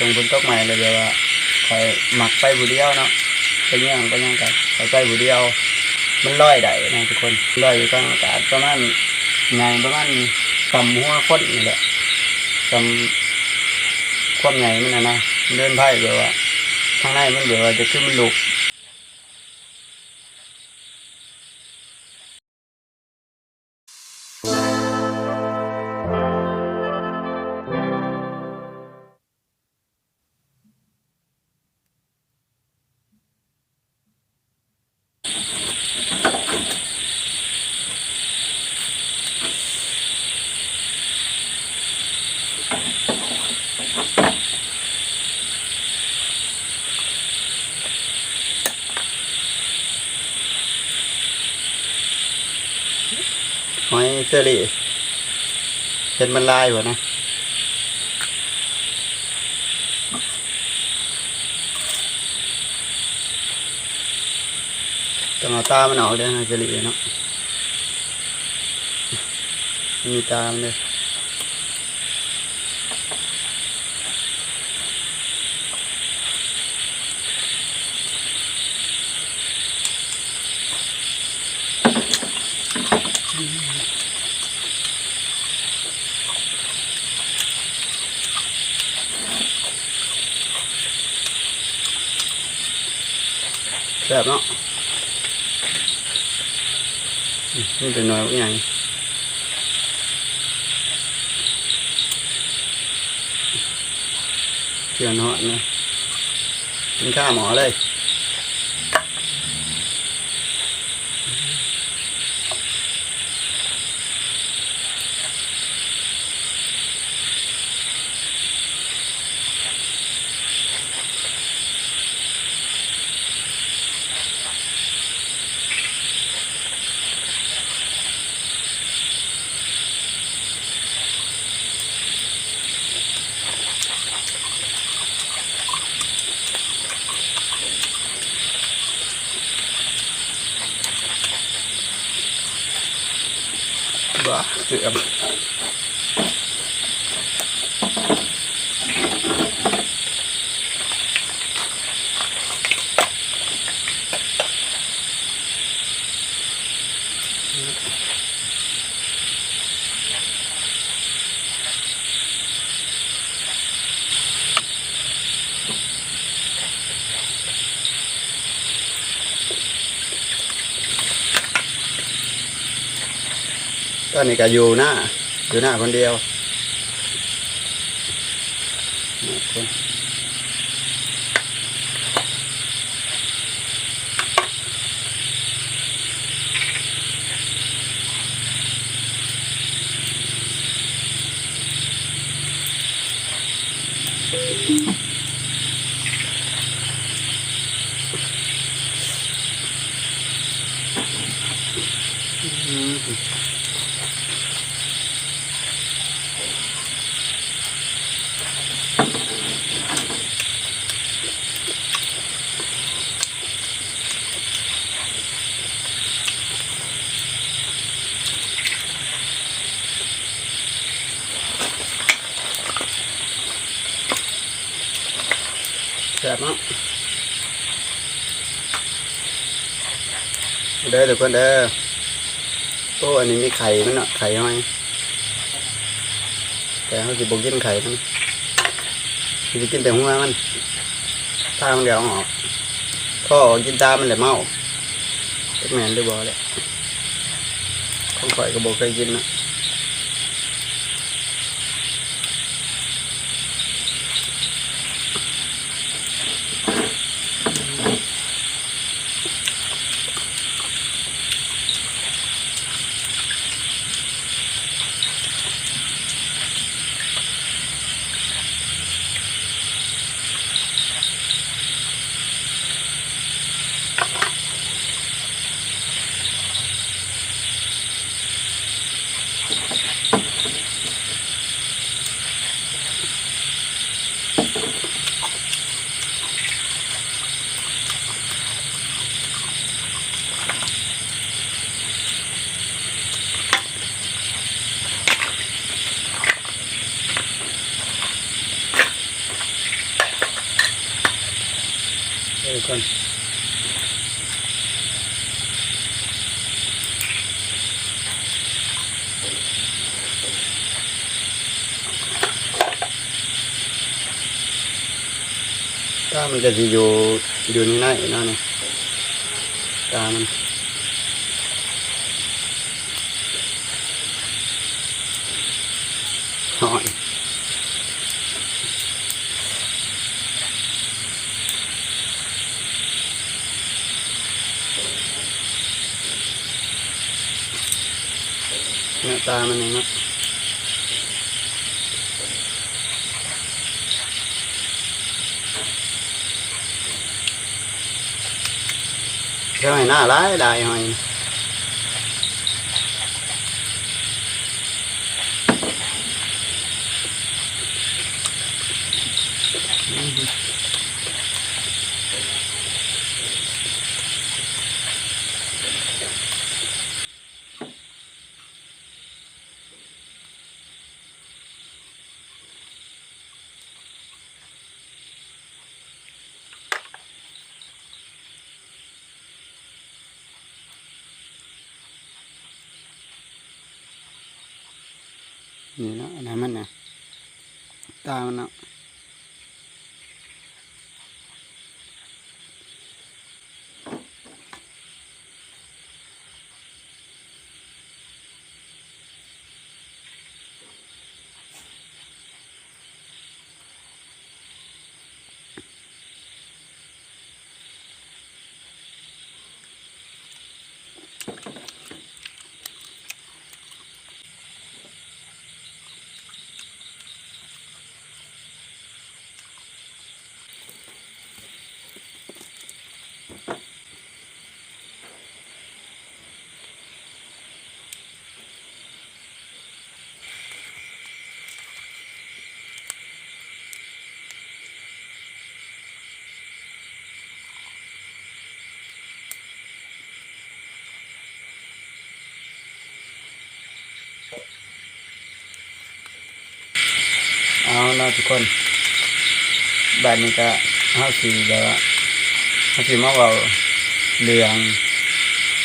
ตรงบนตกใหม่เลยแบบว่าคอยหมักไปบุเดียวเนาะไปย่างไปย่างกันคอยไปบุเดียว มันลอยได้นะทุกคนลอยอยู่กลางอากาศประมาณไงประมาณกำหัวคนนี่แหละกำความใหญ่มันนะนะเดินไพ่แบบว่าข้างในมันแบบว่าจะขึ้นมันลุก หอยเชอรี่เห็นมันลายหัวนะต้องเอาตามันออกเลยนะเชอรี่เนาะมีตามเลยแซ่บเนาะอืมนี่เป็นหน่อยว่าไงเทียนหอดนะกินข้าวหมอเลย บ้าเอนนี้ก็อยู่หน้าอยู่หน้าคนเดียว เด้อทุกคนเด้อโอ้อันนี้มีไข่มันเนาะไข่ห้อยแต่เขาจะบกินไข่มันจะกินแต่หัวมันตามันเดี๋ยวออกพ่อกินตามันแหละเมาแมนหรือบ่เลยของข่อยก็บอกเคยกินนะ ตามันก็จะอยู่อยู่ในนั้นนาะนี่ตามันหอนเนี่ยตามันเองนะ เท่าไหร่หน้าร้ายได้หอย นี่เนาะนะมันนะตามันเนาะาเนาะทุกคนบ้านนี้ก็เฮาสิแบบว่าเฮาสิมาเว้าเรื่อง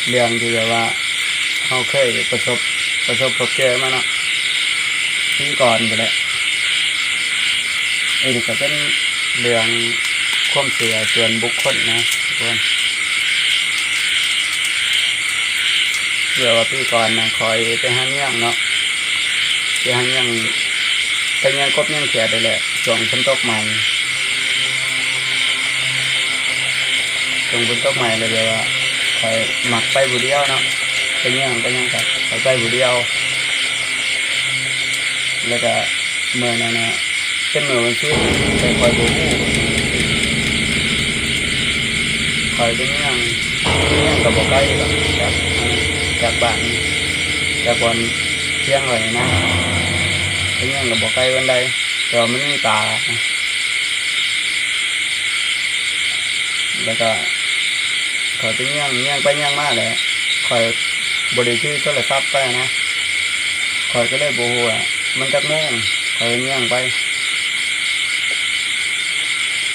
เรื่องที่แบบว่าเฮาเคยประสบประสบพบเจอมาเนาะที่ก่อนไปแล้วอันนี้ก็เป็นเรื่องความเชื่อส่วนบุคคลนะทุกคนเดี๋ยวว่าปีก่อนนะคอยไปหาเงี้ยงเนาะไปหาเงี้ยง ไปเงี้ยงกบเงี้ยงเขียดไปแหละช่วงฝนตกใหม่ช่วงฝนตกใหม่เลยเดี๋ยวว่าคอยหมักไปบุเดียวเนาะไปเงี้ยงไปเงี้ยงกันไปไปบุเดียว แล้วก็เมื่อนั้นนะเป็นเมื่อวันที่ไปคอยบูฮู้คอยเป็นยังยังกับบอกใกล้หรอกจากจากบ้านจากบอนเที่ยงเลยนะ เป็นยังกับบอกใกลวันใดแต่ว่ามันมีตา แล้วก็คอยเป็นยังยังไปยังมากเลยคอยบริที่โทรศัพท์ไปนะคอยก็เลยบูฮู้อะมันจักโมงคอยเงี้ยงไป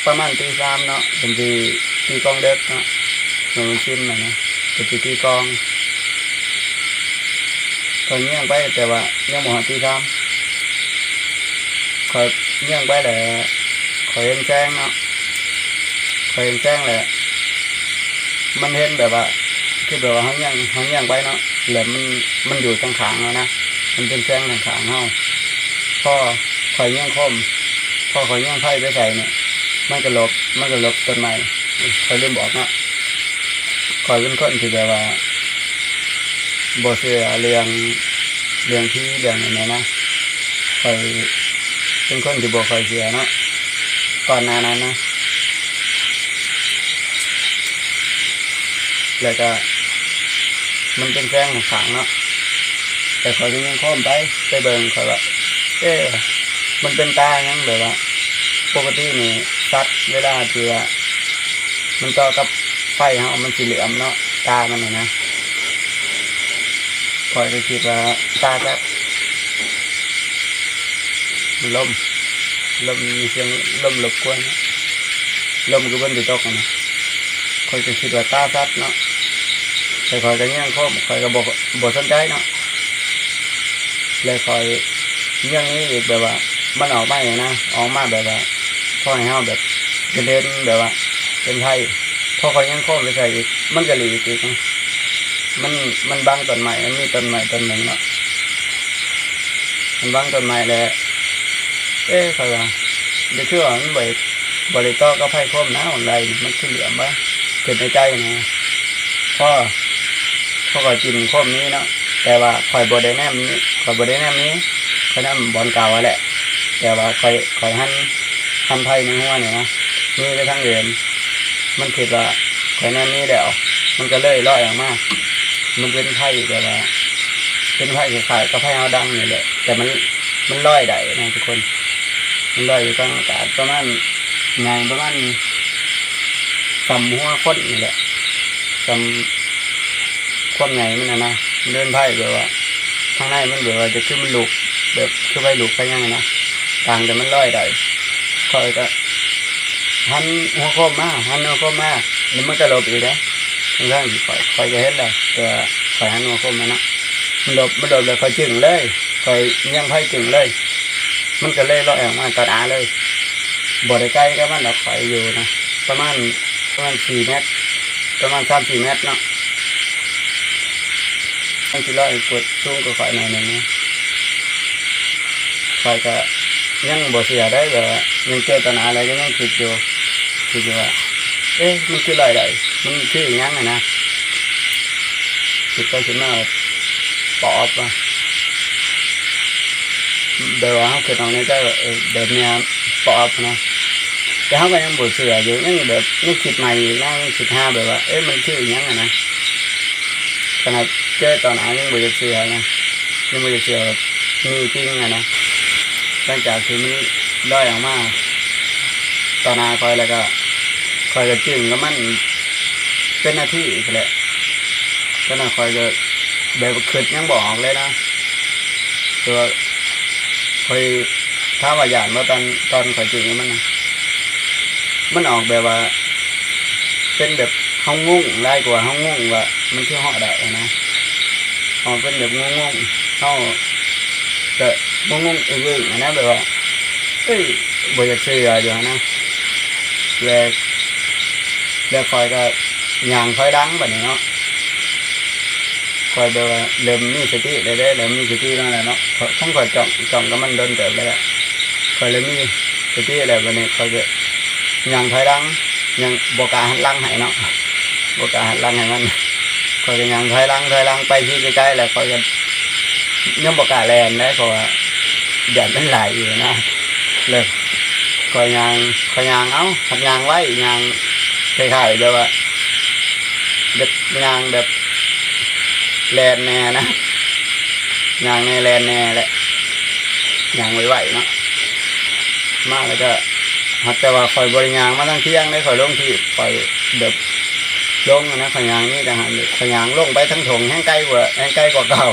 ประมาณตีสามเนาะเป็นตีตีกองเด็กเนาะหนูชิมนะนะเป็นตีตีกองคอยเงี้ยงไปแต่ว่าเงี้ยงหมดตีสาม คอยเงี้ยงไปแหละคอยเห็นแจ้งเนาะคอยเห็นแจ้งแหละ มันเห็นแบบว่าคือแบบว่าเขาเงี้ยงเขาเงี้ยงไปเนาะแล้วมันมันอยู่ตรงขางแล้วนะมันเป็นแจ้งทางขางเฮาพ่อคอยย่างคมพ่อคอยย่างไผ่ไปใส่เนี่ยมันก็หลบมันก็หลบต้นไม้คอยลืมบอกเนาะคอยเป็นคนที่แบบว่าบ่เชื่อเรื่องเรื่องที่เรื่องอะไรนะคอย เป็นคนที่บ่คอยเชื่อเนาะก่อนหน้านั้นนะแล้วก็มันเป็นแจ้งทางขางเนาะแต่เขายังค้อมไปไปเบิ่งเขาว่าเอ๊ะมันเป็นตายังแบบว่าปกตินี่สัตว์เวลาที่ว่ามันต่อกับไฟเฮามันสีเหลือมเนาะตามันน่ะนะคอยก็คิดว่าตาจะมัน ลมลมมีเสียงลมรบกวนลมก็บินติตกอะนะคอยก็คิดว่าตาซัดเนาะแต่คอยก็ยังคมคอยก็บอกบอกสนใจเนาะเลยคอยยังนี้อีกแบบว่า มันออกมาอย่างนะออกมาแบบว่าพ่อให้เฮาแบบเด่นแบบว่า เป็นไทยพอคอยยังคมไปใส่อีก มันก็หลีกอีกมันมันบังต้นไม้มันมีต้นไม้ต้นหนึ่งเนาะมันบังต้นไม้แล้ว เอ๊ะคอยว่าเดี๋ยวคือว่ามันบ่บริโตอก็ไพ่คมนะของใดมันขึ้นเหลือมวะเกิดในใจนะพ่อพ่อก็กินคมนี้เนาะแต่ว่าคอยบไดแนมนี้คอยบไดแนมนี้คอยนั่บอลเก่าอะแหละ แต่ว่าคอยคอยหันหันไพ่ในหัวเนี่ยนะนี่ไปทางเดินมันคิดว่าคอยแนมนี้แล้วมันก็เลยลอยออกมามันเป็นไพ่แบบว่าเป็นไพ่ขายก็ไพ่เอาดังนี่แหละแต่มันมันลอยได้นะทุกคน มันลอยอยู่กลางอากาศประมาณไงประมาณสำหัวคนนี่แหละสำความใหญ่มันนะนะเดินไพ่แบบว่าข้างในมันแบบว่าจะขึ้นมันลุกแบบคือไปลุกไปยังไงนะต่างแต่มันลอยได้คอยก็หันหัวโคมมาหันหัวโคมมาแล้วมันก็หลบอีกนะข้างล่างคอยคอยจะเห็นเลยแต่คอยหันหัวโคมมานะมันหลบมันหลบเลยคอยจึงเลยคอยยังไพ่จึงเลย มันก็เลยลอยออกมาตัดอาเลยบ่ได้ใกล้ก็มันเราคอยอยู่นะประมาณประมาณสี่เมตร ประมาณสามสี่เมตรเนาะมันจะลอยกดสูงก็คอยหน่อยหนึ่งนะคอยก็ยังบ่เสียได้แบบว่ยังเจอตัดอาอะไรก็ยังคิดอยู่คิดอยู่ว่าเอ๊ะมันคืออยไรด้มันคืออหยังไงนะคิดไปคิดมาปอบอะ เดี๋ยวเขาคิดเอาในใจว่าเออแบบเนี้ยปอบนะแต่เขาก็ยังบ่เชื่ออยู่ยังแบบยังคิดใหม่อยู่งคิดห้าแบบว่าเอ๊ะมันคืออหยังไงนะขนาดเจอตอนนั้นยังบ่จะเชื่อนะยังบ่จะเชื่อมีจริงอะนะหลังจากที่มันได้ออกมาตอนนาคอยแล้วก็คอยก็จึงแล้วมันเป็นหน้าที่อีกแหละก็น่าคอยจะแบบคิดยังบออกเลยนะตัว คอยถ้าว่าหยาดว่าตอนตอนข่อยจริงมันนะมันออกแบบว่า เป็นแบบห้องงงไล่กว่าห้องงงว่า มันคือหาะได้นะออกเป็นแบบงงงๆเขาก็งงงๆอึ้งๆนะแบบว่าเอ้ยบ่อยากเชื่ออยู่นะแล้วแล้วคอยก็ยางคอยดังแบบนี้เนาะ คอยแบบว่าเริ่มมีสติได้ได้เริ่มมีสติแล้วแหละเนาะทั้งคอยจ้องจ้องก็มันโดนเติบเลยแหละคอยเลยมีสติอะไรแบบนี้คอยจะยางถอยหลังยังบกาหันหลังให้เนาะบกาหันหลังให้มันคอยก็ยางถอยหลังถอยหลังไปที่ใกล้ๆแหล้วคอยก็ยังบกาแลนได้เพราะว่าแดดมันไหลอยู่นะเลยคอยยางคอยยางเอ้าหัดยางไว้ยางคล้ายๆแบบว่าแบบยางแบบ แลนแน่นะยางแน่แลนแน่แหละยางไหวๆเนาะมากแล้วก็ฮักแต่ว่าคอยบริยางมาทั้งเที่ยงได้คอยลงที่คอยเดบลงนะคอยยางนี่แต่หันคอยยางลงไปทั้งถงแห้งใกล้กว่าแห้งใกล้กว่าเก่า